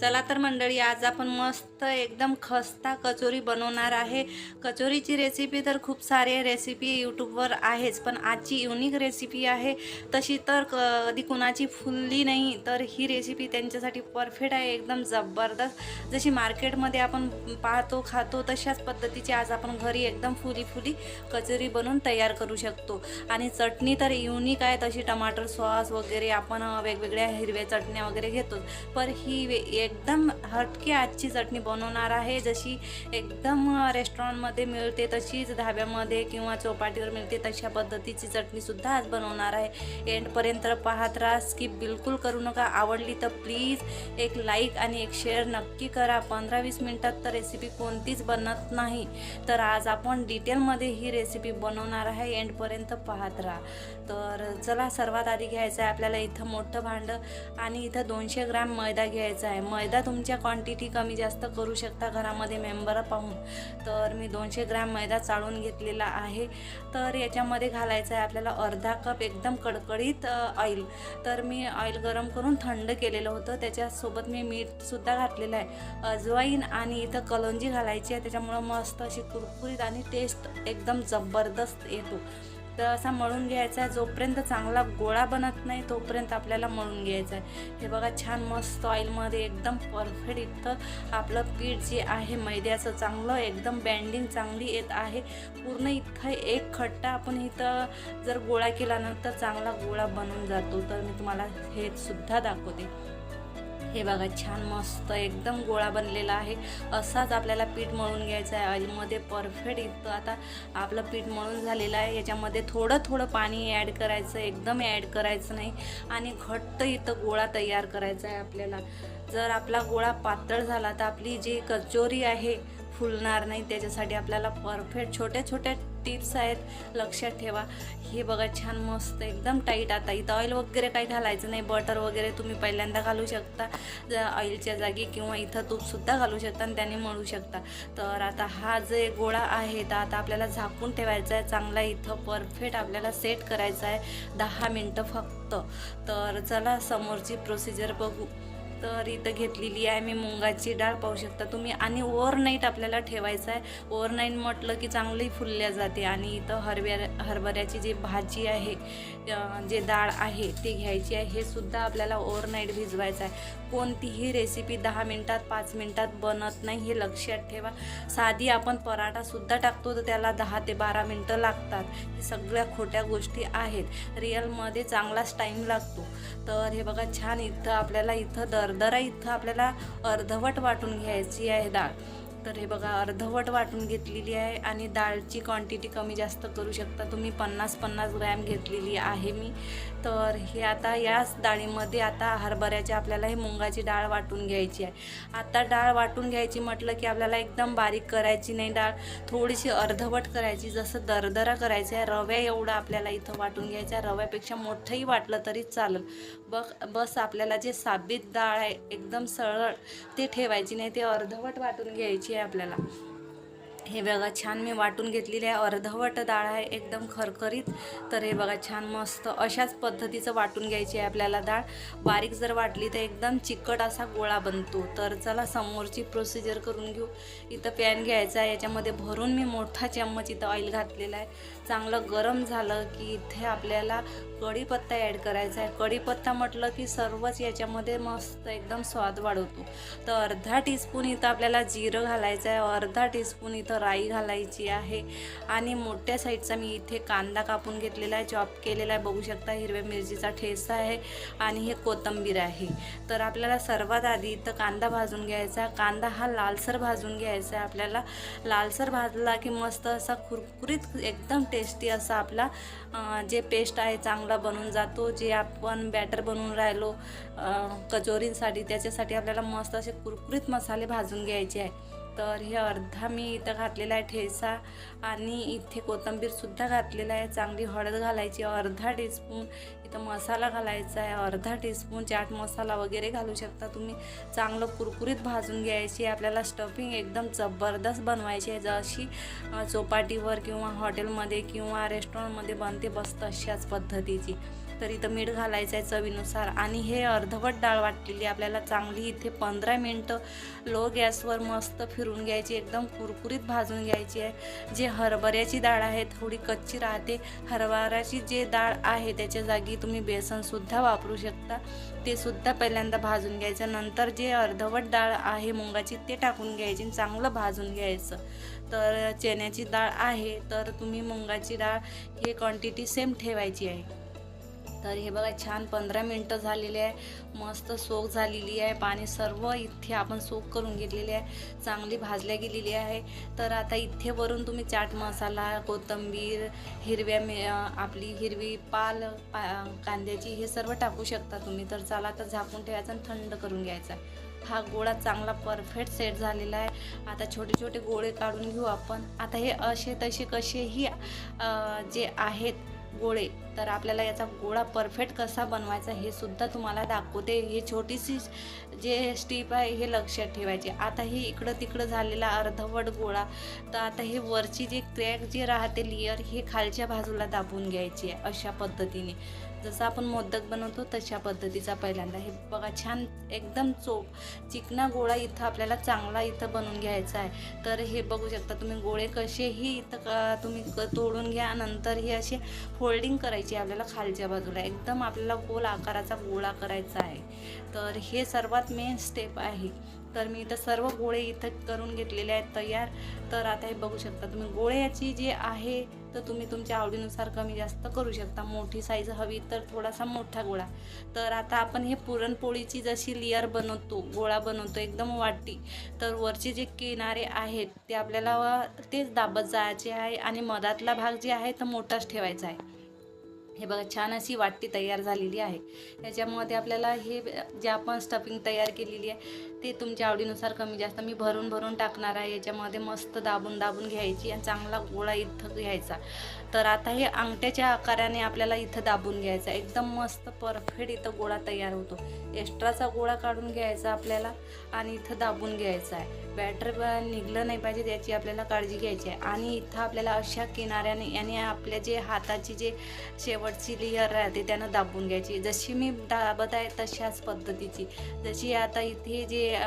चला तर मंडळी आज आपण मस्त एकदम खस्ता कचोरी बनवणार आहे. कचोरीची रेसिपी तर खूप सारे रेसिपी यूट्यूबवर आहेच पण आजची युनिक रेसिपी आहे. तशी तर कधी कुणाची फुलली नाही तर ही रेसिपी त्यांच्यासाठी परफेक्ट आहे एकदम जबरदस्त. जशी मार्केटमध्ये आपण पाहतो खातो तशाच पद्धतीची आज आपण घरी एकदम फुली फुली कचोरी बनवून तयार करू शकतो. आणि चटणी तर युनिक आहे तशी टमाटर सॉस वगैरे आपण वेगवेगळ्या हिरव्या चटण्या वगैरे घेतो. पर ही वे- एकदम हटके आजची चटणी बनवणार आहे. जशी एकदम रेस्टॉरंटमध्ये मिळते तशीच धाब्यामध्ये किंवा चौपाटीवर मिळते तशा पद्धतीची चटणीसुद्धा आज बनवणार आहे. एंडपर्यंत पाहत राहा स्किप बिलकुल करू नका. आवडली तर प्लीज एक लाईक आणि एक शेअर नक्की करा. पंधरा वीस मिनटात तर रेसिपी कोणतीच बनत नाही. तर आज आपण डिटेलमध्ये ही रेसिपी बनवणार आहे. एंडपर्यंत पाहत राहा तर चला सर्वात आधी घ्यायचं आहे आपल्याला इथं मोठं भांडं आणि इथं दोनशे ग्राम मैदा घ्यायचा आहे. मैदा तुमच्या क्वांटिटी कमी जास्त करू शकता घरामध्ये मेंबर पाहून. तर मी दोनशे ग्रॅम मैदा चाळून घेतलेला आहे. तर याच्यामध्ये घालायचं आहे आपल्याला अर्धा कप एकदम कडकडीत ऑइल तर मी ऑइल गरम करून थंड केलेलं होतं. त्याच्यासोबत मी मीठसुद्धा घातलेलं आहे. अजवाईन आणि इथं कलंजी घालायची आहे. त्याच्यामुळं मस्त अशी कुरकुरीत आणि टेस्ट एकदम जबरदस्त येतो. तर असा मळून घ्यायचा आहे जोपर्यंत चांगला गोळा बनत नाही तोपर्यंत आपल्याला मळून घ्यायचा आहे हे बघा छान मस्त ऑइलमध्ये एकदम परफेक्ट इथं आपलं पीठ जे आहे मैद्याचं चांगलं एकदम बँडिंग चांगली येत आहे. पूर्ण इथं एक खट्टा आपण इथं जर गोळा केला ना तर चांगला गोळा बनून जातो. तर मी तुम्हाला हे सुद्धा दाखवते. हे बघा छान मस्त एकदम गोळा बनलेला आहे. असाच आपल्याला पीठ मळून घ्यायचं आहे. ऑइलमध्ये परफेक्ट इथं आता आपलं पीठ मळून झालेलं आहे. याच्यामध्ये थोडं थोडं पाणी ॲड करायचं एकदम ॲड करायचं नाही. आणि घट्ट इथं गोळा तयार करायचा आहे आपल्याला. जर आपला गोळा पातळ झाला तर आपली जी कचोरी आहे फुलणार नाही. त्याच्यासाठी आपल्याला परफेक्ट छोट्या छोट्या टिप्स आहेत लक्षात ठेवा. हे बघा छान मस्त एकदम टाईट आता. इथं ऑइल वगैरे काही घालायचं नाही. बटर वगैरे तुम्ही पहिल्यांदा घालू शकता. ऑइलच्या जागी किंवा इथं तूपसुद्धा घालू शकता आणि त्याने मळू शकता. तर आता हा जे गोळा आहे तर आता आपल्याला झाकून ठेवायचा आहे. चांगला इथं परफेक्ट आपल्याला सेट करायचा आहे. दहा मिनटं फक्त. तर चला समोरची प्रोसिजर बघू. तर इथं घेतलेली आहे. मी मुंगाची डाळ पाहू शकता. तुम्ही आणि ओव्हरनाईट आपल्याला ठेवायचं आहे. ओव्हरनाईट म्हटलं की चांगली फुलल्या जाते आणि इथं हरभ्या हरभऱ्याची जी भाजी आहे जे डाळ आहे ती घ्यायची आहे. हे सुद्धा आपल्याला ओव्हरनाईट भिजवायचं आहे. कोणतीही रेसिपी दहा मिनटात पाच मिनटात बनत नाही. हे लक्षात ठेवा. साधी आपण पराठासुद्धा टाकतो तर त्याला दहा ते बारा मिनटं लागतात. हे सगळ्या खोट्या गोष्टी आहेत. रिअलमध्ये चांगलाच टाईम लागतो. तर हे बघा छान इथं आपल्याला इथं अर्धरा इथं आपल्याला अर्धवट वाटून घ्यायची आहे डाळ. तर हे बघा अर्धवट वाटून घेतलेली आहे आणि डाळची क्वांटिटी कमी जास्त करू शकता. तुम्ही पन्नास पन्नास ग्रॅम घेतलेली आहे मी. तर हे आता याच डाळीमध्ये आता हरभऱ्याची आपल्याला ही मुंगाची डाळ वाटून घ्यायची आहे. आता डाळ वाटून घ्यायची म्हटलं की आपल्याला एकदम बारीक करायची नाही डाळ. थोडीशी अर्धवट करायची जसं दरदरा करायचं आहे रव्या एवढं आपल्याला इथं वाटून घ्यायचं आहे. रव्यापेक्षा मोठंही वाटलं तरी चालेल. बघ बस आपल्याला जे साबीत डाळ आहे एकदम सरळ ते ठेवायची नाही ते अर्धवट वाटून घ्यायची आहे आपल्याला. हे बघा छान मी वाटून घेतलेली आहे. अर्धवट डाळ आहे एकदम खरखरीत. तर हे बघा छान मस्त अशाच पद्धतीचं वाटून घ्यायची आहे आपल्याला डाळ. बारीक जर वाटली तर एकदम चिकट असा गोळा बनतो. तर चला समोरची प्रोसिजर करून घेऊ. इथं पॅन घ्यायचा आहे. याच्यामध्ये भरून मी मोठा चम्मच इथं ऑइल घातलेला आहे. चांगलं गरम झालं की इथे आपल्याला कढीपत्ता ॲड करायचा आहे. कढीपत्ता म्हटलं की सर्वच याच्यामध्ये मस्त एकदम स्वाद वाढवतो. तर अर्धा टीस्पून इथं आपल्याला जिरं घालायचं आहे. अर्धा टीस्पून इथं राई घालायची आहे. आणि मोठ्या साईडचा मी इथे कांदा कापून घेतलेला आहे. चॉप केलेला आहे. बघू शकता हिरव्या मिरचीचा ठेसा आहे आणि हे कोथिंबीर आहे. तर आपल्याला सर्वात आधी इथं कांदा भाजून घ्यायचा कांदा हा लालसर भाजून घ्यायचा आहे आपल्याला. लालसर भाजला की मस्त असा कुरकुरीत एकदम टेस्टी असा आपला जे पेस्ट आहे चांगला बनून जातो. जे आपण बॅटर बनवून राहिलो कचोरींसाठी त्याच्यासाठी आपल्याला मस्त असे कुरकुरीत मसाले भाजून घ्यायचे आहे. तर हे अर्धा मी इथं घातलेला आहे ठेचा आणि इथे कोथिंबीरसुद्धा घातलेला आहे. चांगली हळद घालायची अर्धा टीस्पून इथं मसाला घालायचा आहे. अर्धा टीस्पून चाट मसाला वगैरे घालू शकता. तुम्ही चांगलं कुरकुरीत भाजून घ्यायची आपल्याला स्टफिंग एकदम जबरदस्त बनवायची आहे. जशी चौपाटीवर किंवा हॉटेलमध्ये किंवा रेस्टॉरंटमध्ये बनते बसतं अशाच पद्धतीची. तर इथं मीठ घालायचं आहे चवीनुसार. आणि हे अर्धवट डाळ वाटलेली आपल्याला चांगली. इथे पंधरा मिनटं लो गॅसवर मस्त फिरून घ्यायची. एकदम कुरकुरीत भाजून घ्यायची आहे. जे हरभऱ्याची डाळ आहे थोडी कच्ची राहते. हरभऱ्याची जे डाळ आहे त्याच्या जागी तुम्ही बेसनसुद्धा वापरू शकता. ते सुद्धा पहिल्यांदा भाजून घ्यायचं. नंतर जे अर्धवट डाळ आहे मुंगाची ते टाकून घ्यायची आणि चांगलं भाजून घ्यायचं. तर चण्याची डाळ आहे तर तुम्ही मुंगाची डाळ हे क्वांटिटी सेम ठेवायची आहे. तर हे बघा छान पंधरा मिनटं झालेली आहे. मस्त सोक झालेली आहे. पाणी सर्व इथे आपण सोक करून घेतलेले आहे. चांगली भाजल्या गेलेली आहे. तर आता इथे वरून तुम्ही चाट मसाला कोथिंबीर हिरव्या मे आपली हिरवी पाल पा कांद्याची हे सर्व टाकू शकता तुम्ही. तर चला तर झाकून ठेवायचं आणि थंड करून घ्यायचा हा गोळा चांगला परफेक्ट सेट झालेला आहे. आता छोटे छोटे गोळे काढून घेऊ आपण. आता हे असे तसे कसेही जे आहेत गोळे तर आपल्याला याचा गोळा परफेक्ट कसा बनवायचा हे सुद्धा तुम्हाला दाखवते. हे छोटीशी जे स्टीप आहे हे लक्षात ठेवायचे. आता हे इकडं तिकडं झालेला अर्धवट गोळा तर आता हे वरची जे क्रॅक जे राहते लेअर हे खालच्या बाजूला दाबून घ्यायची आहे अशा पद्धतीने. जसं आपण मोदक बनवतो तशा पद्धतीचा पहिल्यांदा. हे बघा छान एकदम चोप चिकना गोळा इथं आपल्याला चांगला इथं बनवून घ्यायचा आहे. तर हे बघू शकता तुम्ही गोळे कसेही इथं क- तुम्ही क- तोडून घ्या नंतर हे असे फोल्डिंग करायची आहे आपल्याला खालच्या बाजूला. एकदम आपल्याला गोल आकाराचा गोळा करायचा आहे. तर हे सर्वात मेन स्टेप आहे. तर मी इथं सर्व गोळे इथं करून घेतलेले आहेत तयार. तर आता हे बघू शकता तुम्ही गोळ्याची जे आहे तर तुम्ही तुमच्या आवडीनुसार कमी जास्त करू शकता. मोठी साईज हवी तर थोडासा मोठा गोळा. तर आता आपण हे पुरणपोळीची जशी लेअर बनवतो गोळा बनवतो एकदम वाटी तर वरचे जे किनारे आहेत ते आपल्याला तेच दाबत जायचे आहे आणि मधातला भाग जे आहे तर मोठाच ठेवायचा आहे. हे बघा छान अशी वाटी तयार झालेली आहे. याच्यामध्ये आपल्याला हे जे आपण स्टफिंग तयार केलेली आहे ते तुमच्या आवडीनुसार कमी जास्त मी भरून भरून टाकणार आहे. याच्यामध्ये मस्त दाबून दाबून घ्यायची आणि चांगला गोळा इथं घ्यायचा. तर आता हे अंगठ्याच्या आकाराने आपल्याला इथं दाबून घ्यायचा एकदम मस्त परफेक्ट इथं गोळा तयार होतो. एक्स्ट्राचा गोळा काढून घ्यायचा आपल्याला आणि इथं दाबून घ्यायचा आहे. बॅटर निघलं नाही पाहिजे त्याची आपल्याला काळजी घ्यायची आहे. आणि इथं आपल्याला अशा किनाऱ्याने याने आपल्या जे हाताची जे शेवटची लेअर राहते त्यानं दाबून घ्यायची. जशी मी दाबत आहे तशाच पद्धतीची. जशी आता इथे जे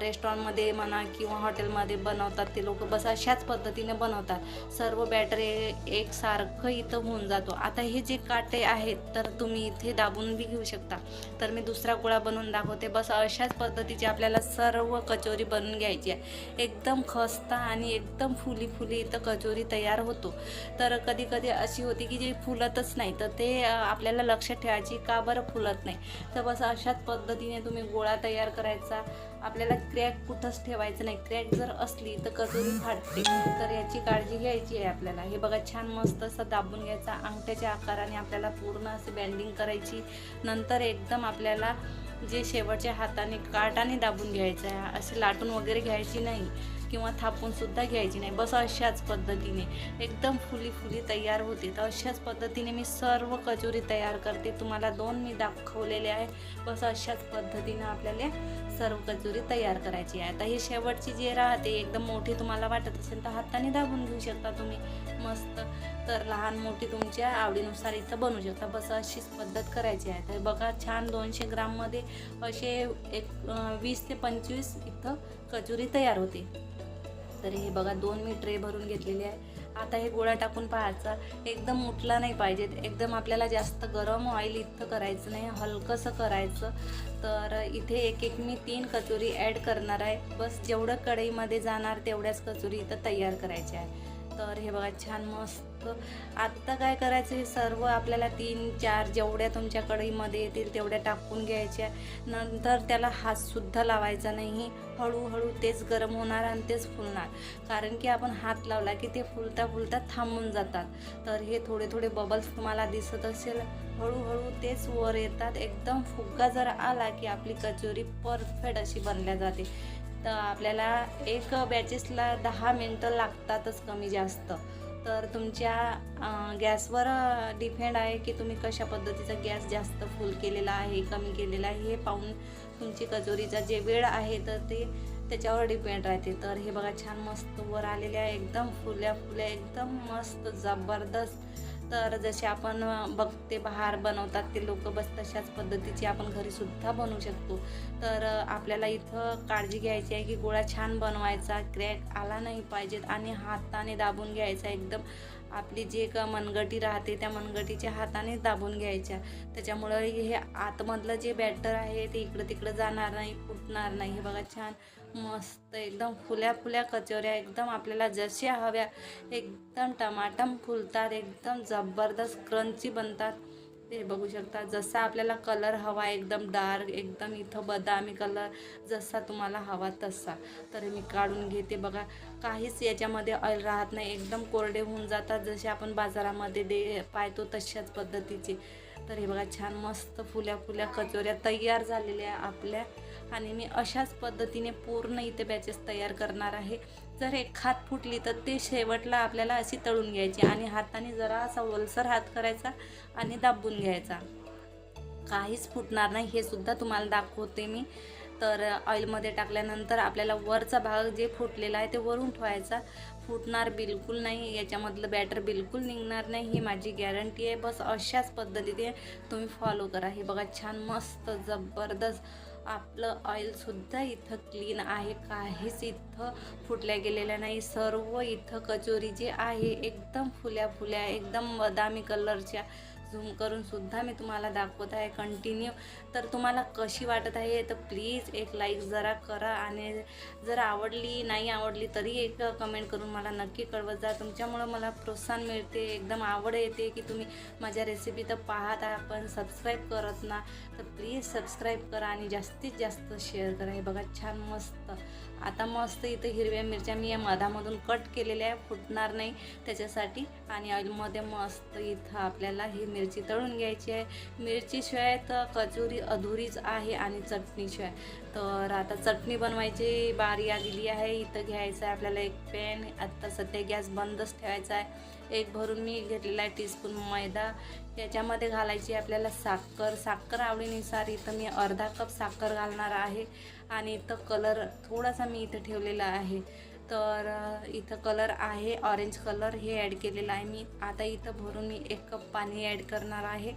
रेस्टॉरंटमध्ये म्हणा किंवा हॉटेलमध्ये बनवतात ते लोक बस अशाच पद्धतीने बनवतात. सर्व बॅटर एकसारखं इथं होऊन जातो. आता हे जे काटे आहेत तर तुम्ही इथे दाबून बी घेऊ शकता. तर मी दुसरं गोळा बनवून दाखवते. बस अशाच पद्धतीची आपल्याला सर्व कचोरी बनवून घ्यायची आहे. एकदम खस्ता आणि एकदम फुली फुली इथं कचोरी तयार होतो. तर कधी कधी अशी होती की जे फुलतच नाही तर ते आपल्याला लक्षात ठेवायची का बरं फुलत नाही. तर बस अशाच पद्धतीने तुम्ही गोळा तयार करायचा. आपल्याला क्रॅक कुठंच ठेवायचं नाही. क्रॅक जर असली तर कचोरी फाटते तर याची काळजी घ्यायची आहे आपल्याला. हे बघा छान मस्त असं दाबून घ्यायचा. अंगठ्याच्या आकाराने आपल्याला पूर्ण असे बँडिंग करायची. नंतर एकदम आपल्याला जे शेवटच्या हाताने काटाने दाबून घ्यायचं आहे. असे लाटून वगैरे घ्यायची नाही. किंवा थापून सुद्धा घ्यायची नाही. बस अशाच पद्धतीने. एकदम फुली फुली तयार होते. तर अशाच पद्धतीने मी सर्व कचोरी तयार करते. तुम्हाला दोन मी दाखवलेले आहे. बस अशाच पद्धतीने आपल्याला सर्व कचोरी तयार करायची आहे. आता ही शेवटची जी राहते एकदम मोठी तुम्हाला वाटत असेल तर हाताने दाबून घेऊ शकता तुम्ही. मस्त. तर लहान मोठी तुमच्या आवडीनुसार इथं बनवू शकता. बस अशीच पद्धत करायची आहे. तर बघा छान दोनशे ग्राममध्ये असे एक वीस ते पंचवीस इथं कचोरी तयार होते. तर हे बघा दोन मी ट्रे भरून घेतलेली आहे. आता हे गोळा टाकून पाहायचा एकदम उठला नाही पाहिजे एकदम आपल्याला जास्त गरम ऑइल इथं करायचं नाही हलकंसं करायचं. तर इथे एक एक मी तीन कचोरी ॲड करणार आहे. बस जेवढं कढईमध्ये जाणार तेवढ्याच कचोरी इथं तयार करायच्या आहे तर हे बघा छान मस्त आत्ता काय करायचं हे सर्व आपल्याला तीन चार जेवढ्या तुमच्या कढईमध्ये येतील तेवढ्या टाकून घ्यायच्या. नंतर त्याला हातसुद्धा लावायचा नाही. हळूहळू तेच गरम होणार आणि तेच फुलणार. कारण की आपण हात लावला की ते फुलता फुलता थांबून जातात. तर हे थोडे थोडे बबल्स तुम्हाला दिसत असेल. हळूहळू तेच वर येतात. एकदम फुग्गा जर आला की आपली कचोरी परफेक्ट अशी बनल्या जाते. तर आपल्याला एक बॅचेसला दहा मिनटं लागतातच कमी जास्त. तर तुमच्या गॅसवर डिपेंड आहे की तुम्ही कशा पद्धतीचा गॅस जास्त फुल केलेला आहे कमी केलेला आहे हे पाहून तुमची कचोरीचा जे वेळ आहे तर ते त्याच्यावर डिपेंड राहते. तर हे बघा छान मस्त वर आलेले आहे एकदम फुल्या फुल्या एकदम मस्त जबरदस्त तर जसे आपण बघते बाहेर बनवतात ते लोक बस तशाच पद्धतीची आपण घरीसुद्धा बनवू शकतो. तर आपल्याला इथं काळजी घ्यायची आहे की गोळा छान बनवायचा क्रॅक आला नाही पाहिजेत आणि हाताने दाबून घ्यायचा एकदम आपली जे का मनगटी राहते त्या मनगटीच्या हाताने दाबून घ्यायच्या. त्याच्यामुळं हे आतमधलं जे बॅटर आहे ते इकडं तिकडं जाणार नाही फुटणार नाही. हे बघा छान मस्त एकदम फुल्या फुल्या कचोऱ्या एकदम आपल्याला जशा हव्या एकदम टमाटम फुलतात एकदम जबरदस्त क्रंची बनतात. ते बघू शकता. जसा आपल्याला कलर हवा एकदम डार्क एकदम इथं बदामी कलर जसा तुम्हाला हवा तसा. तर मी काढून घेते बघा. काहीच याच्यामध्ये ऑइल राहत नाही. एकदम कोरडे होऊन जातात. जसे आपण बाजारामध्ये दे पाहतो तशाच पद्धतीचे. तर हे बघा छान मस्त फुल्या फुल्या कचोऱ्या तयार झालेल्या आपल्या. आणि मी अशाच पद्धतीने पूर्ण इथे बॅचेस तयार करणार आहे. जर एक हात फुटली तर ते शेवटला आपल्याला अशी तळून घ्यायची आणि हाताने जरा असा ओलसर हात करायचा आणि दाबून घ्यायचा. काहीच फुटणार नाही हे सुद्धा तुम्हाला दाखवते मी. तर ऑइलमध्ये टाकल्यानंतर आपल्याला वरचा भाग जे फुटलेला आहे ते वरून ठेवायचा. फुटणार बिलकुल नाही याच्यामधलं बॅटर बिलकुल निघणार नाही ही माझी गॅरंटी आहे. बस अशाच पद्धतीने तुम्ही फॉलो करा. हे बघा छान मस्त जबरदस्त. आपलं ऑइलसुद्धा इथं क्लीन आहे. काहीच इथं फुटल्या गेलेल्या नाही. सर्व इथं कचोरी जे आहे एकदम फुल्या फुल्या एकदम बदामी कलरच्या झूम करून सुद्धा मी तुम्हाला दाखवत आहे कंटिन्यू तर तुम्हाला कशी वाटत आहे तर प्लीज एक लाईक जरा करा आणि जर आवडली नाही आवडली तरी एक कमेंट करून मला नक्की कळवत जा. तुमच्यामुळं मला प्रोत्साहन मिळते एकदम आवड येते की तुम्ही माझ्या रेसिपी तर पाहत आहात पण सबस्क्राईब करत ना. तर प्लीज सबस्क्राईब करा आणि जास्तीत जास्त शेअर करा. हे बघा छान मस्त. आता मस्त इथं हिरव्या मिरच्या मी या मधामधून कट केलेल्या आहे फुटणार नाही. त्याच्यासाठी आणि ऑइलमध्ये मस्त इथं आपल्याला ही मिरची मिरची तळून घ्यायची आहे. मिरचीशिवाय तर कचोरी अधुरीच आहे आणि चटणीशिवाय तर आता चटणी बनवायची बारी आलेली आहे. इथं घ्यायचं आहे आपल्याला एक पॅन. आत्ता सध्या गॅस बंदच ठेवायचा आहे. एक भरून मी घेतलेला आहे टीस्पून मैदा. त्याच्यामध्ये घालायची आपल्याला साखर. साखर आवडीनुसार इथं मी अर्धा कप साखर घालणार आहे. आणि इथं कलर थोडासा मी इथं ठेवलेला आहे. तर इथं कलर आहे ऑरेंज कलर हे ॲड केलेलं आहे मी. आता इथं भरून मी एक कप पाणी ॲड करणार आहे.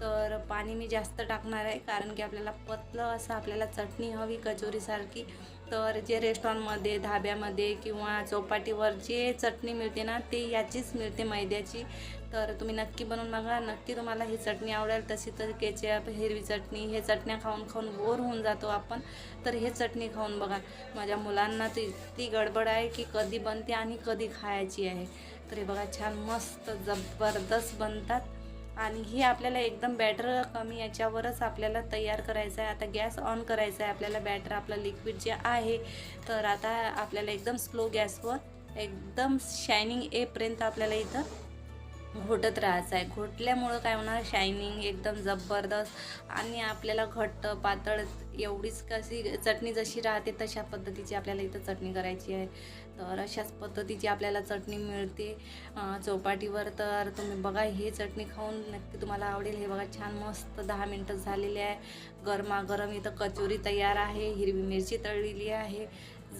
तर पाणी मी जास्त टाकणार आहे कारण की आपल्याला पतलं असं आपल्याला चटणी हवी कचोरीसारखी. तर जे रेस्टॉरंटमध्ये धाब्यामध्ये किंवा चौपाटीवर जे चटणी मिळते ना ते याचीच मिळते मैद्याची. तर तुम्ही नक्की बनवून बघा. नक्की तुम्हाला ही चटणी आवडेल. तशी तर केचप हिरवी चटणी हे चटण्या खाऊन खाऊन बोर होऊन जातो आपण. तर हे चटणी खाऊन बघा. माझ्या मुलांना ती इतकी गडबड आहे की कधी बनते आणि कधी खायची आहे. तर हे बघा छान मस्त जबरदस्त बनतात. आणि हे आपल्याला एकदम बॅटर कमी याच्यावरच आपल्याला तयार करायचं आहे. आता गॅस ऑन करायचा आहे. आपल्याला बॅटर आपलं लिक्विड जे आहे तर आता आपल्याला एकदम स्लो गॅसवर एकदम शायनिंग येपर्यंत आपल्याला इथं घोटत राहायचं आहे. घोटल्यामुळं काय होणार? शायनिंग एकदम जबरदस्त आणि आपल्याला घट्ट पातळ एवढीच कशी चटणी जशी राहते तशा पद्धतीची आपल्याला इथं चटणी करायची आहे. तर अशाच पद्धतीची आपल्याला चटणी मिळते. चौपाटीवर तर तुम्ही बघा हे चटणी खाऊन नक्की तुम्हाला आवडेल. हे बघा छान मस्त दहा मिनटं झालेले आहे. गरमागरम इथं कचोरी तयार आहे. हिरवी मिरची तळलेली आहे.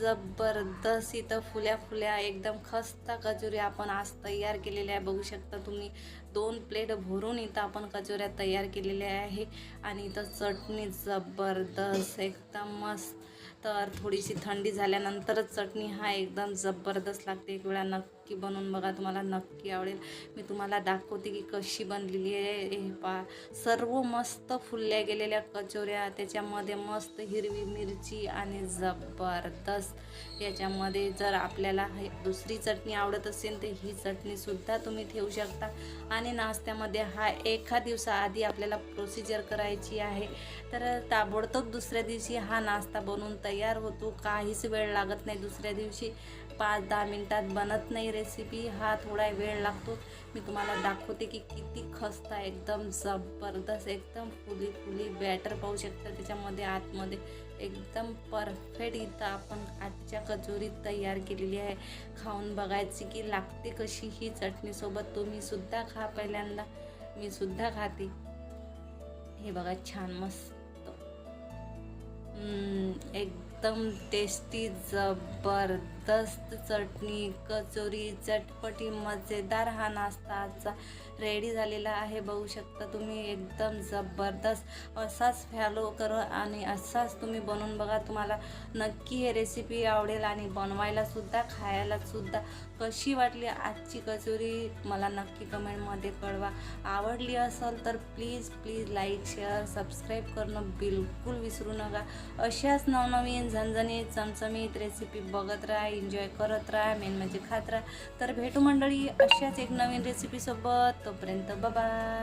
जबरदस्त इथं फुल्या फुल्या एकदम खस्ता कचोरी आपण आज तयार केलेल्या आहे. बघू शकता तुम्ही दोन प्लेट भरून इथं आपण कचोऱ्या तयार केलेल्या आहे. आणि इथं चटणी जबरदस्त एकदम मस्त. तर थोडीशी थंडी झाल्यानंतरच चटणी हा एकदम जबरदस्त लागते. एक वेळा नक्की बनवून बघा तुम्हाला नक्की आवडेल. मी तुम्हाला दाखवते की कशी बनलेली आहे. हे पा सर्व मस्त फुलल्या गेलेल्या कचोऱ्या त्याच्यामध्ये मस्त हिरवी मिरची आणि जबरदस्त. याच्यामध्ये जर आपल्याला हे दुसरी चटणी आवडत असेल तर ही चटणीसुद्धा तुम्ही ठेवू शकता. आणि नाश्त्यामध्ये हा एका दिवसाआधी आपल्याला प्रोसिजर करायची आहे. तर ताबडतोब दुसऱ्या दिवशी हा नाश्ता बनवून तयार होतो. काहीच वेळ लागत नाही दुसऱ्या दिवशी. पाच दहा मिनटात बनत नाही रेसिपी हा थोडा वेळ लागतो. मी तुम्हाला दाखवते की किती खस्ता एकदम जबरदस्त एकदम फुली फुली बॅटर पाहू शकता त्याच्यामध्ये आतमध्ये. एकदम परफेक्ट इथं आपण आजच्या कचोरीत तयार केलेली आहे. खाऊन बघायची की लागते कशी ही चटणीसोबत तुम्ही सुद्धा खा पहिल्यांदा. मी सुद्धा खाते. हे बघा छान मस्त. एकदम टेस्टी जबरदस्त. दस्त चटणी कचोरी चटपटी मजेदार हा नाश्ता आजचा रेडी झालेला आहे बघू शकता तुम्ही. एकदम जबरदस्त असाच फॅलो करा आणि असाच तुम्ही बनवून बघा. तुम्हाला नक्की हे रेसिपी आवडेल आणि बनवायलासुद्धा खायलासुद्धा कशी वाटली आजची कचोरी? मला नक्की कमेंटमध्ये कळवा. आवडली असेल तर please please like share subscribe करणं बिलकुल विसरू नका. अशाच नवनवीन झणझणीत चमचमीत रेसिपी बघत राहा एन्जॉय करत राहा मेन म्हणजे खात राहा. तर भेटू मंडळी अशाच एक नवीन रेसिपीसोबत तोपर्यंत बाय